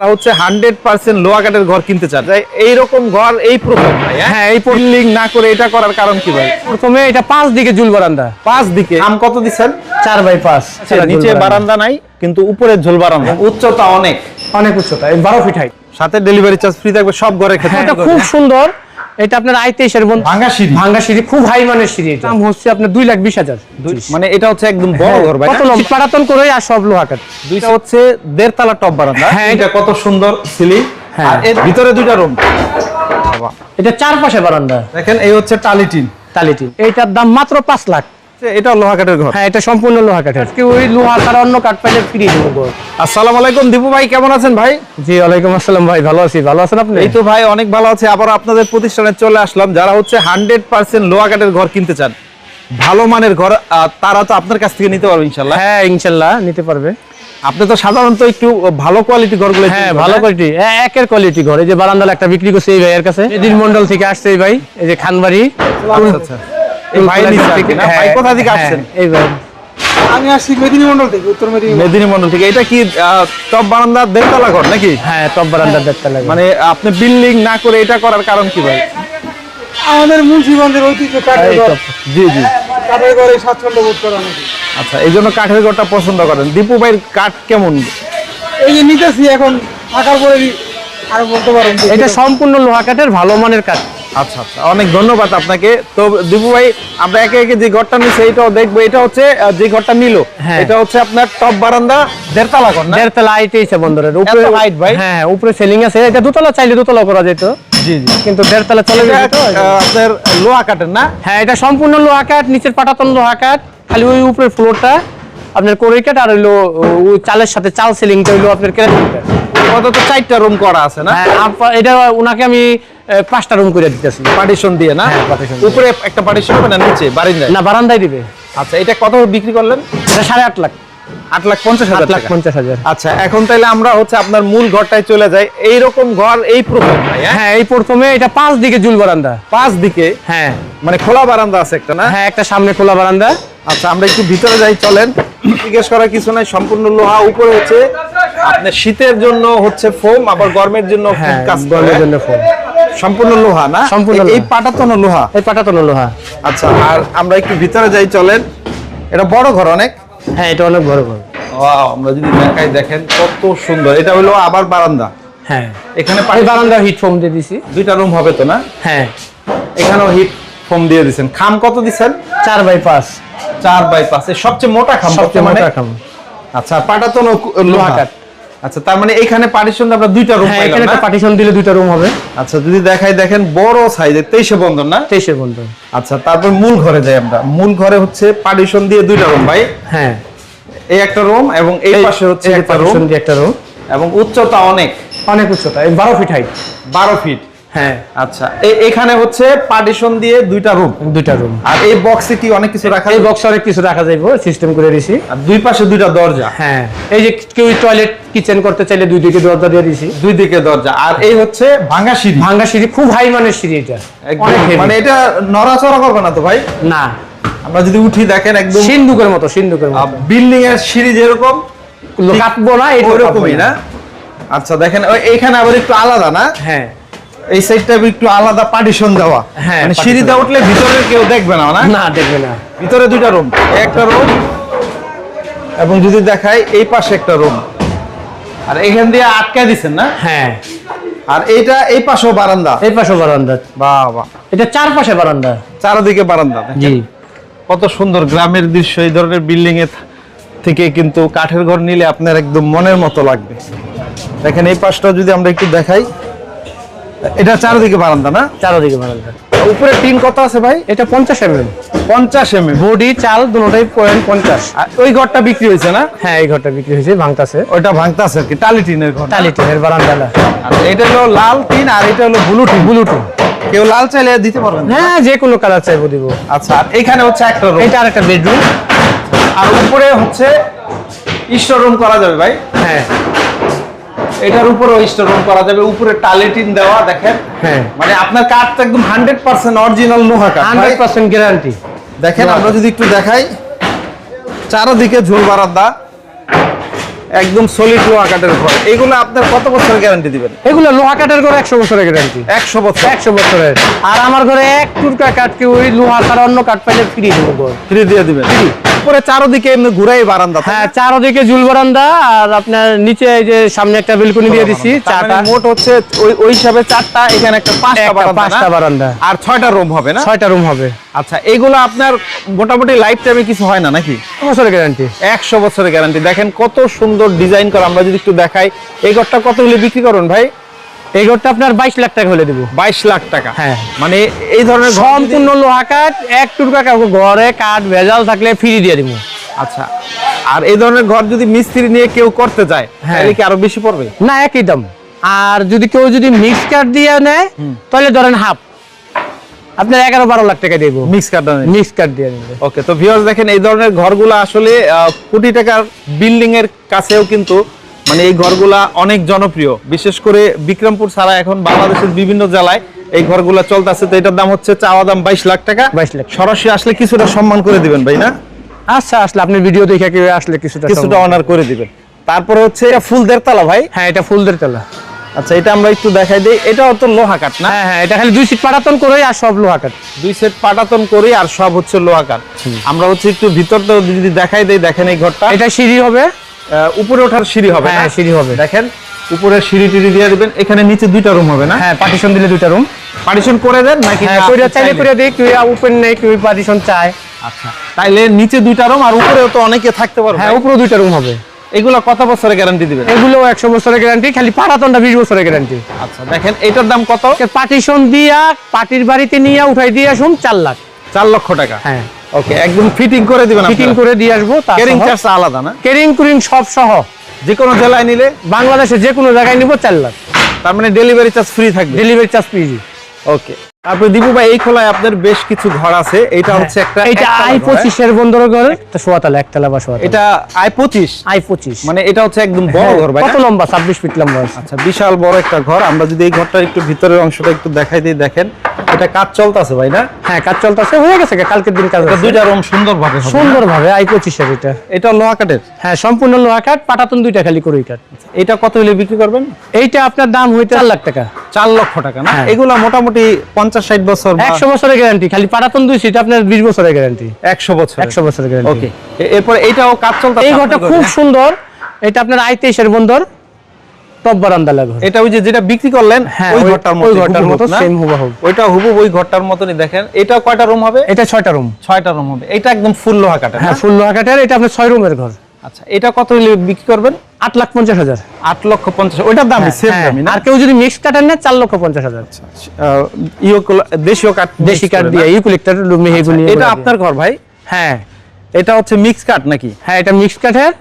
তারা হচ্ছে hundred percent লোয়া কাঠের ঘর কিনতে চান। এইরকম ঘর এই প্রথম হ্যাঁ? এই বিল্ডিং না করে এটা করার কারণ কি ভাই? প্রথমে এটা পাঁচ দিকে জুল বারান্দা। পাঁচ দিকে? আম কত দিচ্ছেন? চার বাই পাঁচ। নিচে বারান্দা নাই কিন্তু উপরে ঝোল বারান্দা। উচ্চতা অনেক। অনেক উচ্চতা বারো ফিট হাইট সাথে ডেলিভারি চার্জ ফ্রি থাকবে সব ঘরে ক্ষেত্রে। এটা খুব সুন্দর। এটা আপনার আই তেইশের বন্ধু। ভাঙা সিঁড়ি। ভাঙ্গা সিঁড়ি খুব হাই মানের সিঁড়ি এটা। দাম হচ্ছে আপনার দুই লাখ বিশ হাজার। মানে এটা হচ্ছে একদম বড় ঘর ভাই। কত লম্বা? পারাতন করে আর সব লোহাকাট দুইটা হচ্ছে দেড় তলা টপ বারান্দা হ্যাঁ, এটা কত সুন্দর সিলি। হ্যাঁ। আর এর ভিতরে দুইটা রুম এটা চার পাশে বারান্দা। দেখেন এই হচ্ছে টালিটিন টালিটিন এইটার দাম মাত্র পাঁচ লাখ। এটা লোহা কাঠের ঘর? হ্যাঁ এটা সম্পূর্ণ লোহা কাঠের কেউ ওই লোহা ছাড়া অন্য কাঠ পাইলে ফ্রি দেবো আসসালামু আলাইকুম দীপু ভাই কেমন আছেন ভাই? জি ওয়ালাইকুম আসসালাম ভাই ভালো আছি। ভালো আছেন আপনি? এই তো ভাই অনেক ভালো আছে। আবার আপনাদের প্রতিষ্ঠানে চলে আসলাম যারা হচ্ছে হান্ড্রেড পার্সেন্ট লোহা কাঠের ঘর কিনতে চান। ভালো মানের ঘর তারা তো আপনার কাছ থেকে নিতে পারবে ইনশাল্লাহ হ্যাঁ ইনশাল্লাহ নিতে পারবে। আপনি তো সাধারণত একটু ভালো কোয়ালিটি ঘরগুলো হ্যাঁ ভালো কোয়ালিটি একের কোয়ালিটি ঘর। এই যে বারান্দাল একটা বিক্রি করছে এই ভাইয়ের কাছে। এদিন মন্ডল থেকে আসছে এই ভাই এই যে খানবাড়ি। আচ্ছা আচ্ছা। কোথা থেকে হ্যাঁ, আসছেন? এই ভাই আমি আসছি মেদিনী মন্ডল থেকে উত্তর মেদিনী মেদিনী মন্ডল থেকে। এটা কি আহ, টপ বারান্দা দেড়তলা ঘর নাকি? হ্যাঁ টপ মানে আপনি বিল্ডিং না করে এটা করার কারণ কি ভাই? আমাদের মুন্সিগঞ্জের ঐতিহ্য কাঠের ঘর। জি জি। কাঠের ঘরে স্বাচ্ছন্দ্য বোধ করা আচ্ছা এই জন্য কাঠের ঘরটা পছন্দ করেন। দীপু ভাইয়ের কাঠ কেমন? এই যে নিতেছি এখন থাকার পরে আরও বলতে পারেন এটা সম্পূর্ণ লোহা কাঠের ভালো মানের কাঠ। আচ্ছা আচ্ছা। অনেক ধন্যবাদ আপনাকে। তো দীপু ভাই আমরা একে একে যে ঘরটা নিচ্ছি এটাও দেখব। এটা হচ্ছে যে ঘরটা নিল হ্যাঁ। এটা হচ্ছে আপনার টপ বারান্দা দেড়তলা ঘর না? দেড়তলা বন্দরের উপরে height ভাই? হ্যাঁ উপরে সেলিং আছে। এটা দুতলা চাইলে দুতলা করা যেত। জি জি। কিন্তু দেড়তলা চলে আপনার লোহা কাঠের না? হ্যাঁ এটা সম্পূর্ণ লোহা কাঠ নিচের পাটাতন লোহা কাঠ। খালি ওই উপরের ফ্লোরটা আপনার কোরই আর হইল চালের সাথে চাল সিলিংটা হইল আপনার কেরাসিনটা কত তো চারটা রুম করা আছে না? হ্যাঁ এটা ওনাকে আমি পাঁচটা রুম করে দিতেছি। পার্টিশন দিয়ে না? হ্যাঁ। উপরে একটা পার্টিশন হবে না নিচে? বারিন্দায়? না বারান্দায় দিবে। আচ্ছা এটা কত বিক্রি করলেন? এটা সাড়ে আট লাখ। আট লাখ পঞ্চাশ হাজার লাখ পঞ্চাশ হাজার। আচ্ছা এখন তাইলে আমরা হচ্ছে আপনার মূল ঘরটায় চলে যাই। এইরকম ঘর এই প্রথম হ্যাঁ? হ্যাঁ এই প্রথমে এটা পাঁচ দিকে জুল বারান্দা। পাঁচ দিকে? হ্যাঁ। মানে খোলা বারান্দা আছে একটা না? হ্যাঁ একটা সামনে খোলা বারান্দা। আচ্ছা আমরা একটু ভিতরে যাই চলেন। জিজ্ঞেস করার কিছু নাই সম্পূর্ণ লোহা উপরে হচ্ছে। আপনার শীতের জন্য হচ্ছে ফোম আবার গরমের জন্য হ্যাঁ কাজ গরমের জন্য ফোন সম্পূর্ণ লোহা না? সম্পূর্ণ এই- পাটাতন লোহা? এই পাটাতন লোহা। আচ্ছা আর আমরা একটু ভিতরে যাই চলেন। এটা বড় ঘর অনেক? হ্যাঁ এটা অনেক বড় ঘর। আমরা যদি দেখাই দেখেন কত সুন্দর। এটা হলো আবার বারান্দা। হ্যাঁ। এখানে পানি বারান্দা হিট ফোম দিয়ে দিছি। দুইটা রুম হবে তো না? হ্যাঁ। এখানেও হিট ফোম দিয়ে দিচ্ছেন খাম কত দিচ্ছেন চার বাই পাঁচ। চার বাই পাঁচ। সবচেয়ে মোটা খাম সবচেয়ে মোটা খাম। আচ্ছা পাটাতন লোহা কাঠ। আচ্ছা তার মানে এখানে পার্টিশন আমরা দুইটা রুম হ্যাঁ পাইলাম এখানে একটা পার্টিশন দিলে দুইটা রুম হবে। আচ্ছা যদি দেখাই দেখেন বড় সাইজের তেইশে বন্ধন না? 23 বন্ধন। আচ্ছা তারপর মূল ঘরে যাই আমরা। মূল ঘরে হচ্ছে পার্টিশন দিয়ে দুইটা রুম ভাই। হ্যাঁ। এই একটা রুম এবং এই পাশে হচ্ছে একটা রুম পার্টিশন দিয়ে একটা রুম এবং উচ্চতা অনেক। অনেক উচ্চতা এই বারো ফিট হাইট বারো ফিট হ্যাঁ আচ্ছা। এখানে হচ্ছে পার্টিশন দিয়ে দুইটা রুম দুইটা রুম আর এই বক্সে কি অনেক কিছু রাখা এই? বক্স অনেক কিছু রাখা যাইব সিস্টেম করে দিছি। আর দুই পাশে দুইটা দরজা। হ্যাঁ এই যে কেউ টয়লেট কিচেন করতে চাইলে দুই দিকে দরজা দিয়ে দিছি। দুই দিকে দরজা। আর এই হচ্ছে ভাঙা সিঁড়ি। সিঁড়ি খুব হাই মানের সিঁড়ি এটা। মানে এটা নড়াচড়া করবে না তো ভাই? না। আমরা যদি উঠি দেখেন একদম সিন্ধুকের মতো সিন্ধুকের মতো। বিল্ডিং এর সিঁড়ি যেরকম কাটবো না এটা ওইরকমই না। আচ্ছা দেখেন এইখানে আবার একটু আলাদা না? হ্যাঁ। এই সাইডটা একটু আলাদা পার্টিশন দেওয়া। হ্যাঁ, মানে। সিঁড়িতে উঠলে ভিতরে কেউ দেখবে না না? না দেখবে না। ভিতরে দুইটা রুম একটা রুম এবং যদি দেখাই এই পাশে একটা রুম আর এখান দিয়ে আটকে দিছেন না? হ্যাঁ। আর এইটা এই পাশেও বারান্দা। এই পাশে বারান্দা। বাহ বাহ এটা চার পাশে বারান্দা। চারদিকে বারান্দা জি। কত সুন্দর গ্রামের দৃশ্য এই ধরনের বিল্ডিং এ থেকে কিন্তু কাঠের ঘর নিলে আপনার একদম মনের মতো লাগবে। দেখেন এই পাশটা যদি আমরা একটু দেখাই এটা চারদিকে বারান্দা না? চারদিকে বারান্দা। উপরে টিন কত আছে ভাই? এটা পঞ্চাশ এম এম পঞ্চাশ এম বডি চাল দুটোটাই পয়েন্ট পঞ্চাশ। ওই ঘরটা বিক্রি হয়েছে না? হ্যাঁ এই ঘরটা বিক্রি হয়েছে ভাঙতাছে। ওইটা ভাঙতে আছে আর কি টালি টিনের ঘর টালি টিনের বারান্দা আর এটা হলো লাল টিন আর এটা হলো ব্লু টিন। Blue tin. কেউ লাল চাইলে দিতে পারবেন না? হ্যাঁ যে কোনো কালার চাইব দিব। আচ্ছা আর এখানে হচ্ছে একটা রুম এটা আরেকটা বেডরুম আর উপরে হচ্ছে স্টোর রুম করা যাবে ভাই। হ্যাঁ। এটার উপরেও স্টোর রুম করা যাবে। উপরে টালেটিন দেওয়া দেখেন। হ্যাঁ। মানে আপনার কাঠ তো একদম হান্ড্রেড পার্সেন্ট অরিজিনাল লোহা কাঠ। হান্ড্রেড পার্সেন্ট গ্যারান্টি দেখেন আমরা যদি একটু দেখাই চারদিকে ঝোল বারান্দা একদম সলিড লোহা কাঠের ঘর এগুলো আপনার কত বছরের গ্যারান্টি দিবেন? এগুলো লোহা কাঠের করে একশো বছরের গ্যারান্টি একশো বছর। একশো বছরের। আর আমার ঘরে এক টুরকা কাঠ কেউ ওই লোহা ছাড়া অন্য কাঠ পাইলে ফ্রি দেবো। ফ্রি দিয়ে দিবেন। উপরে চারোদিকে এমনি ঘুরাই বারান্দা হ্যাঁ চারোদিকে ঝুল বারান্দা আর আপনার নিচে এই যে সামনে একটা বেলকনি দিয়ে দিছি মানে চারটা মোট হচ্ছে ওই ওই হিসাবে চারটা এখানে একটা পাঁচটা বারান্দা পাঁচটা বারান্দা। আর ছয়টা রুম হবে না? ছয়টা রুম হবে। আচ্ছা এগুলো আপনার মোটামুটি লাইফ টাইমে কিছু হয় না নাকি? বছরের গ্যারান্টি একশো বছরের গ্যারান্টি দেখেন কত সুন্দর ডিজাইন করা আমরা যদি একটু দেখাই। এই ঘরটা কত হলে বিক্রি করুন ভাই? এই ঘরটা আপনার বাইশ লাখ টাকা হলে দেবো। বাইশ লাখ টাকা। হ্যাঁ। মানে এই ধরনের সম্পূর্ণ লোহা কাঠ এক কাঠ ঘরে কাঠ ভেজাল থাকলে ফ্রি দিয়ে দিব। আচ্ছা। আর এই ধরনের ঘর যদি মিস্ত্রি নিয়ে কেউ করতে যায় হ্যাঁ। তাহলে কি আরও বেশি পড়বে? না একই দাম। আর যদি কেউ যদি মিক্স কাঠ দিয়ে নেয় তাহলে ধরেন হাফ আপনার এগারো বারো লাখ টাকা দেবো। মিক্স কাটা মিক্স কাঠ দিয়ে নেবে। ওকে তো ভিউয়ার্স দেখেন এই ধরনের ঘরগুলো আসলে কোটি টাকার বিল্ডিং এর কাছেও কিন্তু মানে এই ঘরগুলা অনেক জনপ্রিয়। বিশেষ করে বিক্রমপুর ছাড়া এখন বাংলাদেশের বিভিন্ন জেলায় এই ঘরগুলা চলতেছে। তো এটার দাম হচ্ছে চাওয়া দাম বাইশ লাখ টাকা। 22 লাখ। সরাসরি আসলে কিছুটা সম্মান করে দিবেন ভাই না? আচ্ছা আসলে আপনি ভিডিও দেখে কেউ আসলে কিছুটা কিছুটা অনার করে দিবেন। তারপরে হচ্ছে এটা ফুল দেড়তলা ভাই। হ্যাঁ এটা ফুলদের তলা। আচ্ছা এটা আমরা একটু দেখাই দিই। এটাও তো লোহা কাঠ না? হ্যাঁ হ্যাঁ এটা খালি দুই সিট পাটাতন করে আর সব লোহা কাঠ। দুই সেট পাটাতন করি আর সব হচ্ছে লোহা কাঠ। আমরা হচ্ছে একটু ভিতরটা যদি দেখাই দেই দেখেন এই ঘরটা। এটা সিঁড়ি হবে। উপরে ওঠার সিঁড়ি হবে হ্যাঁ সিঁড়ি হবে। দেখেন উপরে সিঁড়ি টিড়ি দিয়ে দিবেন। এখানে নিচে দুইটা রুম হবে না? হ্যাঁ পার্টিশন দিলে দুইটা রুম পার্টিশন করে দেন নাকি হ্যাঁ কইরা চাইলে? কইরা দিই কেউ ওপেন নেই কেউ পার্টিশন চায়। আচ্ছা তাইলে নিচে দুইটা রুম আর উপরেও তো অনেকে থাকতে পারবে। হ্যাঁ উপরে দুইটা রুম হবে। এগুলো কত বছরের গ্যারান্টি দিবেন? এগুলো একশো বছরের গ্যারান্টি খালি পাটাতনটা বিশ বছরের গ্যারান্টি আচ্ছা দেখেন এটার দাম কত? পার্টিশন দিয়া পার্টির বাড়িতে নিয়ে উঠাই দিয়ে আসুন চার লাখ। চার লক্ষ টাকা। হ্যাঁ। ওকে একদম ফিটিং করে দিবেন ফিটিং করে দিয়ে আসব কেরিং চার্জ আলাদা না? কেরিং কুরিং সব সহ। যে কোনো জেলায় নিলে বাংলাদেশে যে কোনো জায়গায় নিব চার লাখ। তার মানে ডেলিভারি চার্জ ফ্রি থাকবে। ডেলিভারি চার্জ ফ্রি ওকে তারপরে দীপু ভাই এই খোলায় আপনার বেশ কিছু ঘর আছে। এটা হচ্ছে একটা এটা আই ঘর, পঁচিশের বন্দর ঘর। একটা সোয়াতালা একতলা বা সোয়াতালা। এটা আই পঁচিশ? আই পঁচিশ। মানে এটা হচ্ছে একদম বড় হ্যাঁ, ঘর ভাই কত লম্বা? ছাব্বিশ ফিট লম্বা আচ্ছা বিশাল বড় একটা ঘর। আমরা যদি এই ঘরটার একটু ভিতরের অংশটা একটু দেখাই দিই দেখেন। এটা কাজ চলতেছে ভাই না? হ্যাঁ কাজ চলতেছে। হয়ে গেছে কালকের দিন কাজ এটা দুইটা রুম সুন্দর ভাবে সুন্দর ভাবে আই পঁচিশের এটা। এটা লোহা কাঠের? হ্যাঁ সম্পূর্ণ লোহা কাঠ পাটাতন দুইটা খালি করই কাঠ। এটা কত হলে বিক্রি করবেন? এইটা আপনার দাম হইতে চার লাখ টাকা। চার লক্ষ টাকা না? হ্যাঁ। এগুলা মোটামুটি পঞ্চাশ ষাট বছর বা একশো বছরের গ্যারান্টি খালি পাটাতন দুই সিট আপনার বিশ বছরের গ্যারান্টি একশো বছর একশো বছরের গ্যারান্টি ওকে এরপরে এটাও কাজ চলতেছে এই ঘরটা খুব সুন্দর। এটা আপনার আই বন্দর টপ বারান্দা লাগবে এটা ওই যে যেটা বিক্রি করলেন হ্যাঁ, ওই ঘরটার ওই ঘরটার মতো same হুবহু। ওইটা হুবু ওই ঘরটার মতনই দেখেন। এটা কয়টা রুম হবে? এটা ছয়টা রুম ছয়টা রুম হবে। এটা একদম ফুল লোহা কাঠের হ্যাঁ? ফুল লোহা এটা আপনার ছয় রুমের ঘর। আচ্ছা এটা কত বিক্রি করবেন? আট লাখ পঞ্চাশ হাজার। আট লক্ষ পঞ্চাশ ওইটার দাম সেম হ্যাঁ, আর কেউ যদি মিক্স কাঠের নেয় চার লক্ষ পঞ্চাশ হাজার। ইয়োকোলা- দেশীয় কাঠ দেশি কাঠ দিয়ে না? মেহেগুনি এটা আপনার ঘর ভাই? হ্যাঁ। এটা হচ্ছে মিক্স কাঠ নাকি? হ্যাঁ এটা মিক্স কাঠের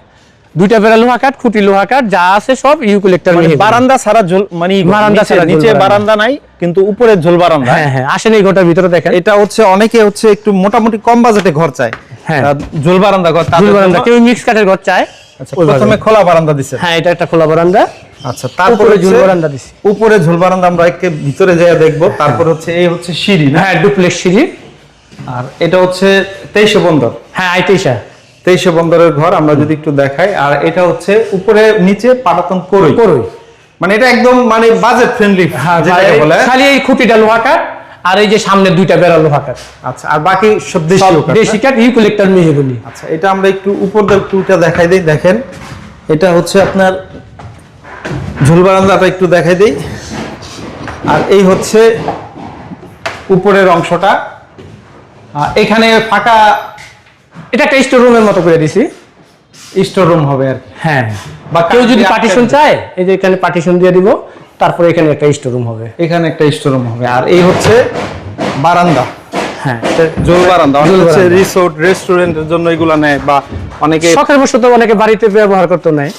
দুইটা বেড়া লোহা কাঠ খুঁটি লোহা কাঠ যা আছে সব ইউকুলিক্টার মানে বারান্দা ছাড়া ঝোল মানে বারান্দা ঝোল নিচে বারান্দা। নাই কিন্তু উপরে ঝোল বারান্দা। হ্যাঁ হ্যাঁ আসেন এই ঘরটার ভিতরে দেখেন। এটা হচ্ছে অনেকে হচ্ছে একটু মোটামুটি কম বাজেটে ঘর চায়। হ্যাঁ। ঝোল বারান্দা ঘর তাদের বারান্দা কেউ মিক্স কাঠের ঘর চায়। আচ্ছা, প্রথমে খোলা বারান্দা দিছে। হ্যাঁ এটা একটা খোলা বারান্দা। আচ্ছা তারপরে ঝুল বারান্দা দিছি। উপরে ঝোল বারান্দা আমরা একে ভিতরে যেয়ে দেখব তারপর হচ্ছে এই হচ্ছে সিঁড়ি হ্যাঁ ডুপ্লেক্স সিঁড়ি। আর এটা হচ্ছে তেইশে বন্দর। হ্যাঁ তেইশে। বন্দরের ঘর আমরা যদি একটু দেখাই আর এটা হচ্ছে উপরে নিচে পাটাতন করই করই মানে এটা একদম মানে বাজেট ফ্রেন্ডলি হ্যাঁ যেটাকে বলে। খালি এই খুঁটিটা লোহা কাঠ আর এই যে সামনে দুইটা বেড়া লোহা কাঠ আচ্ছা আর বাকি সব সব দেশীয় কাঠ? দেশি ইউকুলিক্টার মেহেগুনি আচ্ছা এটা আমরা একটু উপর টুটা দেখাই দিই দেখেন। এটা হচ্ছে আপনার ঝুল বারান্দাটা একটু দেখাই দিই। আর এই হচ্ছে উপরের অংশটা। এখানে ফাঁকা এটা একটা স্টোর রুমের মতো করে দিছি। স্টোর রুম হবে আর হ্যাঁ। বা কেউ যদি পার্টিশন চায় এই যে এখানে পার্টিশন দিয়ে দিব তারপরে এখানে একটা স্টোর রুম হবে। এখানে একটা স্টোর রুম হবে। আর এই হচ্ছে বারান্দা। হ্যাঁ। জোল বারান্দা। হচ্ছে রিসোর্ট রেস্টুরেন্টের জন্য এগুলো নেয় বা অনেকে শখের বশত অনেকে বাড়িতে ব্যবহার করতে নেয়।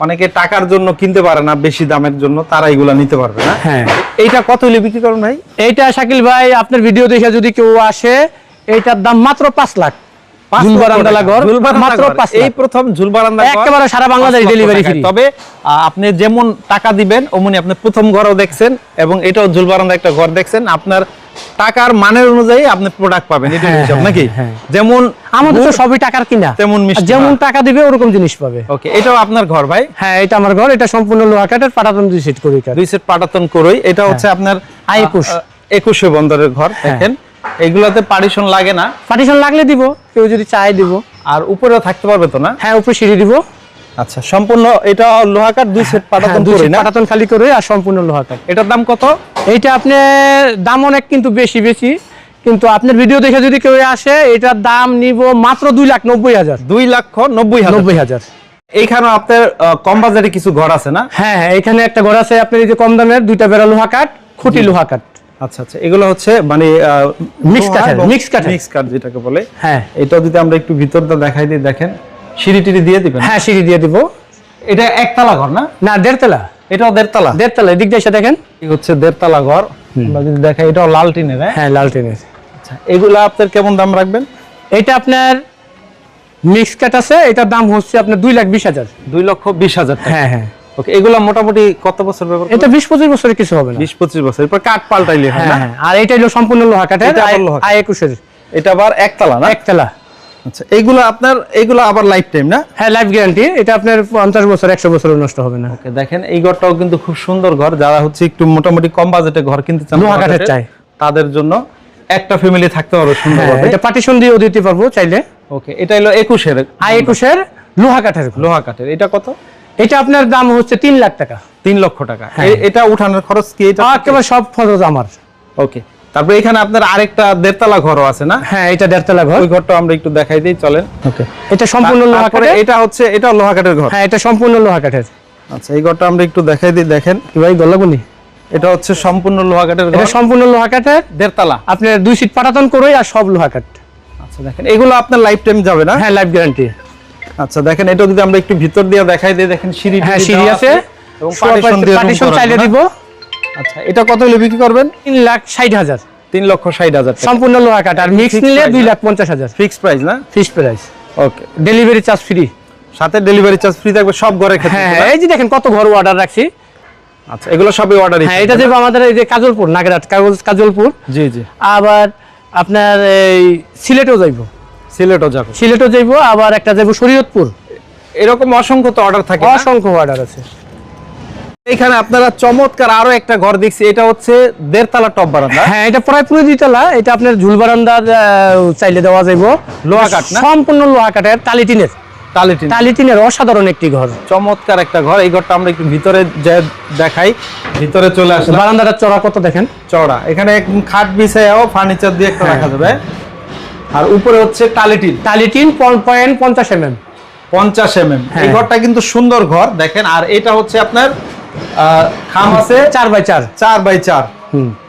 অনেকে টাকার জন্য কিনতে পারে না বেশি দামের জন্য তারা এগুলা নিতে পারবে না। হ্যাঁ। এইটা কত হলে বিক্রি করুন ভাই? এইটা শাকিল ভাই আপনার ভিডিও দেখে যদি কেউ আসে এইটার দাম মাত্র পাঁচ লাখ। এই প্রথম একেবারে সারা বাংলাদেশ। তবে আপনি যেমন টাকা দিবেন অমনি আপনি প্রথম ঘরও দেখছেন এবং এটাও ঝুল একটা ঘর দেখছেন। আপনার টাকার মানের অনুযায়ী আপনি প্রোডাক্ট পাবেন এটা হ্যাঁ, হিসাব হ্যাঁ, নাকি? হ্যাঁ। যেমন আমাদের তো সবই টাকার কিনা। তেমন যেমন টাকা দিবে ওরকম জিনিস পাবে। ওকে এটাও আপনার ঘর ভাই? হ্যাঁ এটা আমার ঘর এটা সম্পূর্ণ লোহা কাঠের পাটাতন দুই সেট করি দুই সেট পাটাতন করই এটা হচ্ছে আপনার একুশ। একুশে বন্দরের ঘর। দেখেন। এগুলাতে পার্টিশন লাগে না। পার্টিশন লাগলে দিব কেউ যদি চায় দিব। আর উপরেও থাকতে পারবে তো না? হ্যাঁ উপরে সিঁড়ি দিব। আচ্ছা সম্পূর্ণ এটা লোহাকার দুই সেট হ্যাঁ, পাটাতন দুই সেট না? পাটাতন খালি করে আর সম্পূর্ণ লোহা কাঠ। এটার দাম কত? এইটা আপনি দাম অনেক কিন্তু বেশি বেশি। কিন্তু আপনার ভিডিও দেখে যদি কেউ আসে এটার দাম নিব মাত্র দুই লাখ নব্বই হাজার। দুই লক্ষ নব্বই হাজার। নব্বই হাজার। এইখানে আপনার কম বাজারে কিছু ঘর আছে না? হ্যাঁ হ্যাঁ এখানে একটা ঘর আছে আপনার এই যে কম দামের দুইটা বেড়া লোহা কাঠ খুঁটি লোহা কাঠ। আচ্ছা আচ্ছা। এগুলো হচ্ছে মানে Mix কাঠের, mix কাঠের। মিক্স কাঠ যেটাকে বলে। হ্যাঁ। এটা যদি আমরা একটু ভিতরটা দেখাই দিই দেখেন। সিঁড়ি টিড়ি দিয়ে দিবেন? হ্যাঁ সিঁড়ি দিয়ে দিব। এটা একতলা ঘর না? না দেড়তলা। এটাও দেড়তলা? দেড়তলা এদিক দিয়ে দেখেন। এই হচ্ছে দেড়তলা ঘর। আমরা যদি দেখাই এটাও লাল টিনের হ্যাঁ? হ্যাঁ লাল টেনের। আচ্ছা এগুলো আপনার কেমন দাম রাখবেন? এটা আপনার মিক্স কাট আছে এটার দাম হচ্ছে আপনার দুই লাখ বিশ হাজার। দুই লক্ষ বিশ হাজার হ্যাঁ হ্যাঁ। ওকে এগুলো মোটামুটি কত বছর ব্যবহার এটা বিশ পঁচিশ বছরের কিছু হবে না। বিশ পঁচিশ বছর এরপর পাল্টাইলে হয় হ্যাঁ না হ্যাঁ। আর এটা হলো সম্পূর্ণ লোহা কাঠের। আই একুশের। এটা আবার একতলা না? একতলা। আচ্ছা এগুলো আপনার এগুলো আবার লাইফ টাইম না? হ্যাঁ লাইফ গ্যারান্টি এটা আপনার পঞ্চাশ বছর একশো বছর নষ্ট হবে না। ওকে দেখেন এই ঘরটাও কিন্তু খুব সুন্দর ঘর। যারা হচ্ছে একটু মোটামুটি কম বাজেটে ঘর কিনতে চান লোহা কাঠের চাই। তাদের জন্য একটা ফ্যামিলি থাকতে পারবে হ্যাঁ, সুন্দরভাবে এটা পার্টিশন দিয়েও দিতে পারব চাইলে। ওকে এটা হলো একুশের। আই একুশের লোহা কাঠের লোহা কাঠের। এটা কত? এটা আপনার দাম হচ্ছে তিন লাখ টাকা। তিন লক্ষ টাকা। হ্যাঁ। এটা উঠানোর খরচ কি এটা? একেবারে সব খরচ আমার। ওকে। তারপরে এখানে আপনার আরেকটা দেড়তলা ঘরও আছে না? হ্যাঁ এটা দেড়তলা ঘর। ওই ঘরটা আমরা একটু দেখাই দিই চলেন। ওকে। এটা সম্পূর্ণ লোহা কাঠের? এটা হচ্ছে এটা লোহা কাঠের ঘর। হ্যাঁ এটা সম্পূর্ণ লোহা কাঠের। আচ্ছা এই ঘরটা আমরা একটু দেখাই দিই দেখেন। কি ভাই গল্লাগুনি এটা হচ্ছে সম্পূর্ণ লোহা কাঠের ঘর। এটা সম্পূর্ণ লোহা কাঠের। দেড়তলা। আপনি দুই সিট পাটাতন করে আর সব লোহা কাঠ। আচ্ছা দেখেন এগুলো আপনার লাইফ টাইম যাবে না? হ্যাঁ লাইফ গ্যারান্টি আচ্ছা দেখেন এটা যদি আমরা একটু ভিতর দিয়ে দেখাই দিই দেখেন সিঁড়ি হ্যাঁ সিঁড়ি আছে। এবং পার্টিশন দিয়ে পার্টিশন চাইলে দিব। আচ্ছা এটা কত হলে বিক্রি করবেন? তিন লাখ ষাট হাজার। তিন লক্ষ ষাট হাজার টাকা। সম্পূর্ণ লোহা কাঠ। আর মিক্স নিলে price দুই না? লাখ পঞ্চাশ হাজার। ফিক্সড প্রাইস না? Fix price okay delivery charge free সাথে ডেলিভারি চার্জ ফ্রি থাকবে সব ঘরের ক্ষেত্রে হ্যাঁ হ্যাঁ? এই যে দেখেন কত ঘর অর্ডার রাখছি। আচ্ছা এগুলো সবই অর্ডার হ্যাঁ এটা যাব আমাদের এই যে কাজলপুর নাগরাট কাগজ কাজলপুর। জি জি। আবার আপনার এই সিলেটও যাইব। সিলেটও যাবে। সিলেটও যাইব আবার একটা যাইব শরীয়তপুর। এরকম অসংখ্য তো অর্ডার থাকে অসংখ্য অর্ডার আছে। এখানে আপনারা চমৎকার আরও একটা ঘর দেখছি এটা হচ্ছে দেড়তলা টপ বারান্দা। হ্যাঁ এটা প্রায় পুরো দুইতলা এটা আপনার ঝুল বারান্দার চাইলে দেওয়া যাইব। লোহা কাঠ? সম্পূর্ণ লোহা কাঠের টালিটিনের টালিটিন টালিটিনের অসাধারণ একটি ঘর। চমৎকার একটা ঘর এই ঘরটা আমরা একটু ভিতরে যে দেখাই ভিতরে চলে আসলাম। বারান্দাটা চড়া কত দেখেন? চওড়া এখানে খাট বিছায়াও ফার্নিচার দিয়ে একটা হ্যাঁ। রাখা যাবে। আর উপরে হচ্ছে টালিটিন। টালিটিন পয়েন্ট পঞ্চাশ এম এম পঞ্চাশ এম এম এই হ্যাঁ। ঘরটা কিন্তু সুন্দর ঘর দেখেন। আর এটা হচ্ছে আপনার খাম আছে। চার বাই চার। চার বাই চার।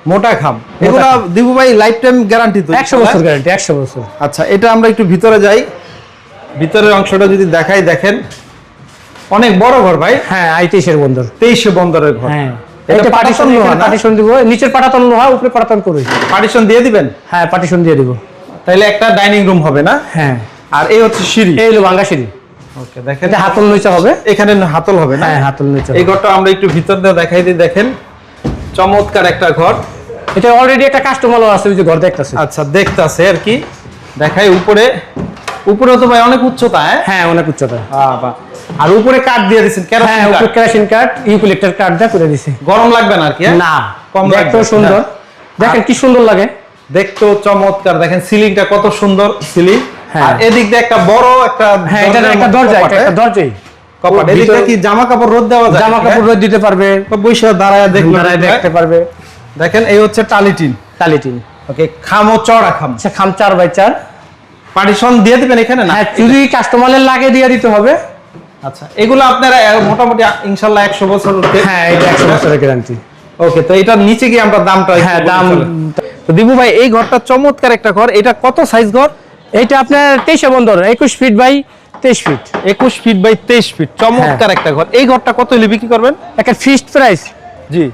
মোটা খাম। এগুলা দিবু ভাই লাইফ টাইম গ্যারান্টি তো একশো বছর গ্যারান্টি একশো বছর। আচ্ছা এটা আমরা একটু ভিতরে যাই। ভিতরের অংশটা যদি দেখাই দেখেন। অনেক বড় ঘর ভাই। হ্যাঁ আইটিসের বন্দর। তেইশে বন্দরের ঘর। হ্যাঁ। এটা এটা পাটাতন পাটিশন লোহা না? পাটিশন দিব নিচের পাটাতন লোহা উপরে পাটাতন করে পার্টিশন দিয়ে দিবেন? হ্যাঁ পার্টিশন দিয়ে দিব। তাহলে একটা ডাইনিং রুম হবে না? হ্যাঁ। আর এই হচ্ছে সিঁড়ি। এই হলো ভাঙ্গা সিঁড়ি। ওকে দেখেন। এটা হাতল নিচে হবে? এখানে হাতল হবে না? হ্যাঁ হাতল নিচে এই ঘরটা আমরা একটু ভিতর দিয়ে দেখাই দিই দেখেন। চমৎকার একটা ঘর। এটা অলরেডি একটা কাস্টমারও আছে ওই যে ঘর দেখতেছে। আচ্ছা দেখতাছে আর কি। দেখাই উপরে। উপরে তো ভাই অনেক উচ্চতা হ্যাঁ? হ্যাঁ অনেক উচ্চতা। বাহ। আর উপরে কাঠ দিয়ে দিচ্ছেন হ্যাঁ কেরোসিন উপরে কাঠ। কেরাসিন কার্ড ইউকুলেক্টর দা করে দিছি গরম লাগবে না আর কি হ্যাঁ? না কম লাগবে। সুন্দর। হ্যাঁ। দেখেন কি সুন্দর লাগে। দেখতেও চমৎকার। দেখেন সিলিংটা কত সুন্দর সিলিং। হ্যাঁ। এদিক দিয়ে একটা বড় একটা হ্যাঁ এটা একটা দরজা একটা? দরজাই। কপাট। এদিক কি জামা কাপড় রোদ দেওয়া যায়? জামা কাপড় রোদ দিতে পারবে। বৈশা দাঁড়ায় দেখলাম। দাঁড়ায় দেখতে পারবে। দেখেন এই হচ্ছে টালিটিন টালিটিন ওকে খামো চড়া খাম। আচ্ছা খাম চার বাই চার। পার্টিশন দিয়ে দিবেন এখানে? না। হ্যাঁ যদি কাস্টমারের লাগে দিয়ে দিতে হবে। আচ্ছা এগুলো আপনারা মোটামুটি ইনশাল্লাহ একশো বছর হ্যাঁ এটা একশো বছরের গ্যারান্টি ওকে তো নিচে গিয়ে আমরা দামটা হ্যাঁ দাম। তো দিবু ভাই এই ঘরটা চমৎকার একটা ঘর। এটা কত সাইজ ঘর? এইটা আপনার তেইশে বন্দর একুশ ফিট বাই তেইশ ফিট একুশ ফিট বাই তেইশ ফিট হ্যাঁ। চমৎকার একটা ঘর। এই ঘরটা কত হলে বিক্রি করবেন? একটা ফিক্সড প্রাইস জি।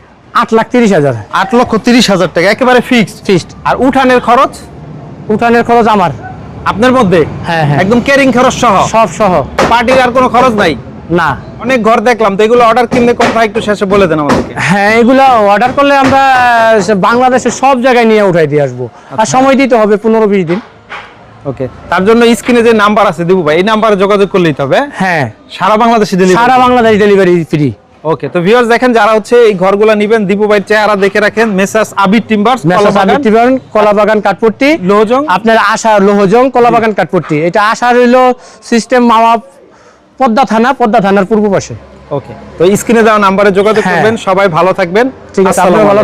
আট লাখ তিরিশ হাজার। আট লক্ষ তিরিশ হাজার টাকা একেবারে ফিক্সড ফিক্সড আর উঠানের খরচ? উঠানের খরচ আমার। আপনার মধ্যে? হ্যাঁ, হ্যাঁ। একদম কেরিং খরচ সহ? সব সহ। পার্টির আর কোনো খরচ নাই? না। অনেক ঘর দেখলাম তো এগুলো অর্ডার কিনলে কথা একটু শেষে বলে দেন আমাদেরকে। হ্যাঁ এগুলো অর্ডার করলে আমরা বাংলাদেশের সব জায়গায় নিয়ে উঠাই দিয়ে আসব। আর সময় দিতে হবে পনেরো বিশ দিন। ওকে তার জন্য স্ক্রিনে যে নাম্বার আছে দিবু ভাই এই নাম্বারে যোগাযোগ করলেই হবে হ্যাঁ? সারা বাংলাদেশে ডেলিভারি সারা বাংলাদেশ ডেলিভারি ফ্রি ওকে তো ভিউয়ার্স দেখেন যারা হচ্ছে এই ঘরগুলো নেবেন দীপু ভাই চেহারা দেখে রাখেন মেসাস আবির টিম্বার্স কলা বাগান কাঠপট্টি। লোহজং। আপনার আশা লোহজং কলা বাগান কাঠপট্টি। এটা আশা রইল সিস্টেম মামা পদ্মা থানা পদ্মা থানার পূর্ব পাশে। ওকে তো স্ক্রিনে দেওয়া নাম্বারে যোগাযোগ হ্যাঁ। করবেন সবাই ভালো থাকবেন। ঠিক আছে ভালো